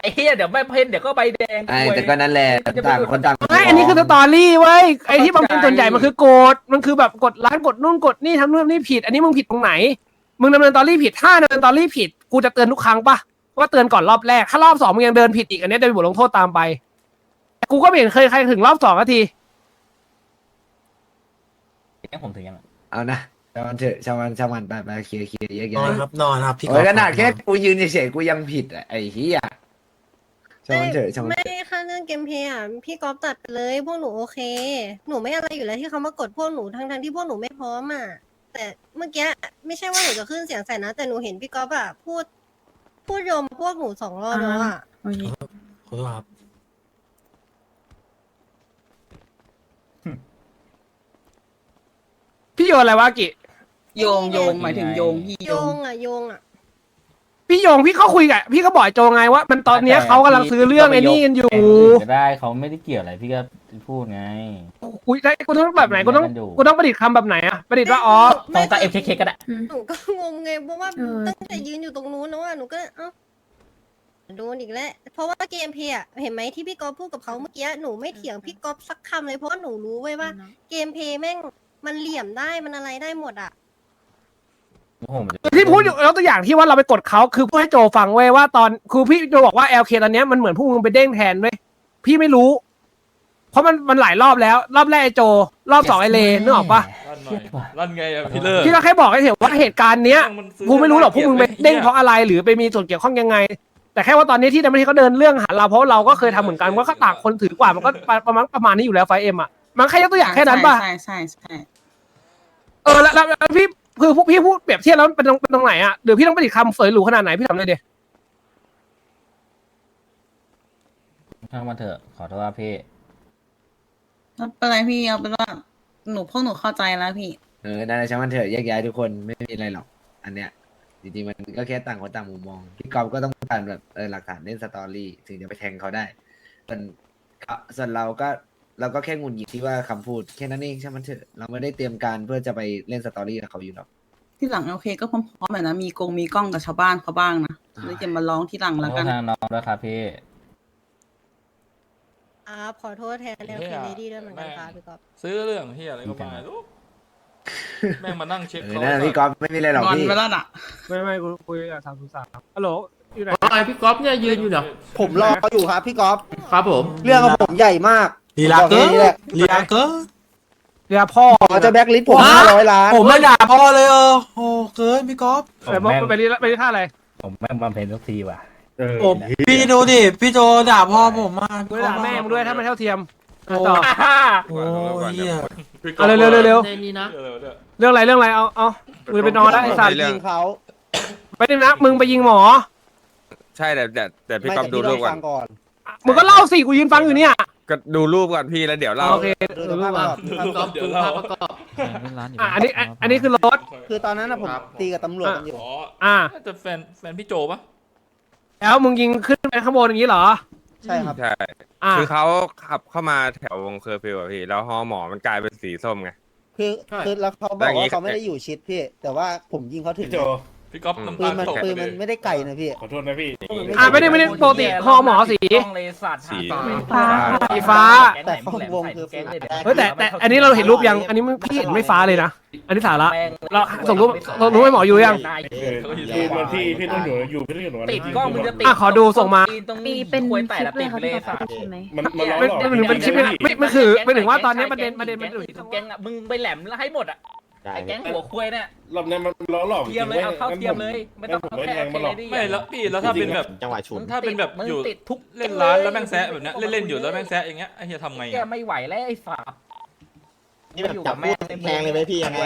ไอ้เหี้ยเดี๋ยวบำเพ็ญเดี๋ยวก็ใบแดงไอ้แต่ก็นั่นแหละต่างคนต่างไม่อันนี้คือสตอรี่เว้ยไอ้ที่บำเพ็ญส่วนใหญ่มันคือกฎมันคือแบบกดร้านกดนู่นกดนี่ทำนู่นนี่ผิด อันนี้มึงผิดตรงไหนมึงดำเนินตอรี่ผิดถ้าดำเนินตอรี่ผิด กูจะเตือนทุกครั้งปะ ว่าเตือนก่อนรอบแรก ถ้ารอบสองมึงยังเดินผิดอีกอันนี้จะมีบทลงโทษตามไปแต่กูก็ไม่เห็นเคยใครถึงรอบสองนาทียังผมถึงยังอะเอานะชาวมันเถอะชาวมันชาวมันไปไปเคลียร์เคลียร์แยกนย้าอนยครับนอนครับพี่โอ้ยก๊อฟขนาดแค่กูยืนเฉยๆกูยังผิดอะไอ้เหี้ยชาวมันเถอะชาวมันไม่เถอะค่ะเรื่องเกมเพลย์อะพี่กอฟตัดไปเลยพวกหนูโอเค หนูไม่อะไรอยู่แล้วที่เขามากดพวกหนูทั้งทั้งๆที่พวกหนูไม่พร้อมอะแต่เมื่อกี้ไม่ใช่ว่าหนูจะขึ้นเสียงใส่นะ แต่หนูเห็นพี่กอฟอะพูด พูดโยมพวกหนูสองรอบแล้วอะ โอเคขอโทษครับ พี่โยนอะไรวะกิ โยงโยงหมายถึงโยงพี่โยโยง งอะโยงอะ พี่โยงพี่เขาคุยกับพี่ก็บอกไอ้โจไงว่า มันตอนเนี้ยเขากำลังซื้อเรื่องไอ้นี่กันอยู่แก๊งอื่นก็ได้เขาไม่ได้เกี่ยวอะไรพี่ก็พูดไง คุยได้กูต้องแบบไหนกูต้องมันอยู่กูต้องประดิษฐ์คำแบบไหนอะประดิษฐ์ว่าอ๋อฟองกับเอฟเคก็ได้ หนูก็งงไงเพราะว่าตั้งแต่ยืนอยู่ตรงนู้นแล้วอะหนูก็เอ้าโดนอีกแล้ว เพราะว่าเกมเพลย์อะเห็นไหมที่พี่กอฟพูดกับเขาเมื่อกี้หนูไม่เถียงพี่กอฟสักคำเลยเพราะว่าหนูรู้ไว้ยว่า เกมเพลย์แม่งมันเหลี่ยมได้มันอะไรได้หมดอะ ที่พูดอยู่แล้วตัวอย่างที่ว่าเราไปกดเขาคือพูดให้โจฟังเว้ยว่าตอนคือพี่โจบอกว่า LK ตอนเนี้ยมันเหมือนพวกมึงไปเด้งแทนเว้ยพี่ไม่รู้ เพราะมันมันหลายรอบแล้ว รอบแรกไอโจ รอบสองไอเลนึกออกปะลั่นหน่อยลั่นไงอะพี่เลิศพี่ก็แค่บอกให้เห็นว่าเหตุการณ์เนี้ยมันซื้อกูไม่รู้หรอกพวกมึงไปเด้งเหี้ยเพราะอะไรหรือไปมีส่วนเกี่ยวข้องยังไง แต่แค่ว่าตอนนี้ที่ดัมเบลที่เขาเดินเรื่องหาเราเพราะเราก็เคยทำเหมือนกันว่าก็ต่างคนถือกว่ามันก็ประมาณประมาณนี้อยู่แล้วไฟเอ็มอะมันแค่ยกตัวอย่างแค่นั้นป่ะใช่ใช่ใช่ เออแล้วแล้วแล้วพี่ คือพวกพี่พูดเปรียบเทียบแล้วมันเป็นตรงเป็นตรงไหนอะหรือพี่ต้องประดิษฐ์คำเสยหรูขนาดไหนพี่ทำเลยเดีช่างมันเถอะ ขอโทษครับพี่ ไม่เป็นไรพี่เอาเป็นว่าหนูพวกหนูเข้าใจแล้วพี่ เออนั่นแหละช่างมันเถอะแยกย้ายทุกคนไม่มีอะไรหรอก อันเนี้ยจริงๆมันก็แค่ต่างคนต่างมุมมองพี่กอฟก็ต้องการแบบเออหลักฐานเล่นสตอรี่ถึงจะไปแทงเขาได้ส่วนเขาส่วนเราก็ เราก็แค่งุนหงิดที่ว่าคำพูดแค่นั้นเองช่างมันเถอะเราไม่ได้เตรียมการเพื่อจะไปเล่นสตอรี่กับเขาอยู่หรอก ที่หลังโอเคก็พร้อมๆแบบนะมีกงมีกล้องกับชาวบ้านเขาบ้างนะอ่าแล้วจะมาร้องที่หลังขอแล้วโทกัษนทางน้องด้วยครับพี่อ่าขอโทษแทนเอลเคเลดี้ด้วยเหมือนกันค่ะพี่กอฟซื้อเรื่องที่อะไรก็มาลูกแม่งมานั่งเช็คเออเขานั่นแหละพี่กอฟไม่มีอะไรหรอกงอนพี่ ไปแล้วน่ะ ไม่ไม่กูคุยกับสามศูนย์สามฮัลโหลอยู่ไหนไอพี่ก๊อฟเนี่ยยืนอยู่เนาะผมรออยู่ครับพี่ก๊อฟครับผม เรื่องของผมใหญ่มาก ลีลาเกินลีลาเกินเรือพ่อเขาจะแบ็กลิสต์ผมฮะห้าร้อยล้านผมไม่ด่าพ่อเลยเออโอ้เกินพี่ก๊อฟไปบอกไปรีไปรีท่าอะไร ผมแม่งบำเพ็ญทุกทีว่ะเออผมพี่ดูดิพี่โจด่าพ่อผมมากกูด่าแม่มึงด้วยถ้าไม่เท่าเทียมอะต่อโอ้ยเหี้ยเอาเร็วเร็วเร็วเร็วในนี้นะเดี๋ยวเดี๋ยวเรื่องอะไรเรื่องอะไรเอาเอากูจะไปนอนแล้วไอ้สัตว์ยิงเขาไปดินะมึงไปยิงหมอ ใช่แต่แต่แต่พี่ก๊อฟดูรูปก่อนก่อนมึงก็เล่าสิกูยืนฟังอยู่เนี่ย ก็ดูรูปก่อนพี่แล้วเดี๋ยวเล่าโอเคดูดูสรูภาปพมาก่อนเดี๋ยวเราอะอันนี้อันอันนี้คือรถ คือตอนนั้นนะผมตีกับตำรวจกันอยู่ อ๋ออ่าน่าจะแฟนแฟนพี่โจปะแล้วมึงยิงขึ้นไปข้างบนอย่างนี้เหรอ ใช่ครับ ใช่ อ่าคือเขาขับเข้ามาแถววงเคอร์ฟิวอะพี่ แล้วฮอหมอมันกลายเป็นสีส้มไง คือคือแล้วเขาบแล้อวกอย่างงี้ ว่าเขาไม่ได้อยู่ชิดพี่ แต่ว่าผมยิงเขาถึงพี่โจ พี่ก๊อฟอืมน้ำปืตานมันตกปืนเลมันยไม่ได้ไกลนะพี่ ขอโทษนะพี่ อ่าไม่ได้ไม่ได้ปกติฮอหมอสีกล้องเลสัตว์สีฟ้า สีฟ้า แต่เข้าวงคือแก๊งเลยดี๋เฮ้ยแต่แต่อันนี้เราเห็นรูปยัง อันนี้มึงพี่เห็นไม่ฟ้าเลยนะ อันนี้สาระ เราส่งรูปส่งรูปให้หมออยู่ยัง เออพี่เหมือนพี่พี่ต้องอยู่อยู่พี่ต้องอยู่ตรงนั้นติดกล้องมึงจะติดอะขอดูส่งมาตรงมีนี้เป็นควยคแตะลิแล้วปเลติยดครับเลพี่ยสัตว์ใช่ไหมมันมันล้อไม่หลอกไม่มันชิปไม่ไม่ไม่คือไม่ถึงว่าตอนนี้ประเด็นประเด็นมันอยู่ที่แก๊งอะมึงไปแหลมแล้วให้หมดอะ ไอ้แก๊งหัวควยเนี่ยรอบนี้มันล้อหลอกเทียมเลยเอาเข้าเทียมเลย ไม่ต้องผมเอาไม่แค่แทงมันหรอกแค่ไม่แล้วพี่แล้วถ้าเป็นแบบจังหวะชุนถ้าเป็นแบบมึงอยู่ติดทุกเล่นร้านแล้วแม่งแซะแบบเนี้ยเล่นๆอยู่แล้วแม่งแซะอย่างเงี้ยไอ้เฮียทำไงแกอะไม่ไหวแล้วไอ้ฝานี่แบบจับพูดแทงเลยไหมพี่ยังไง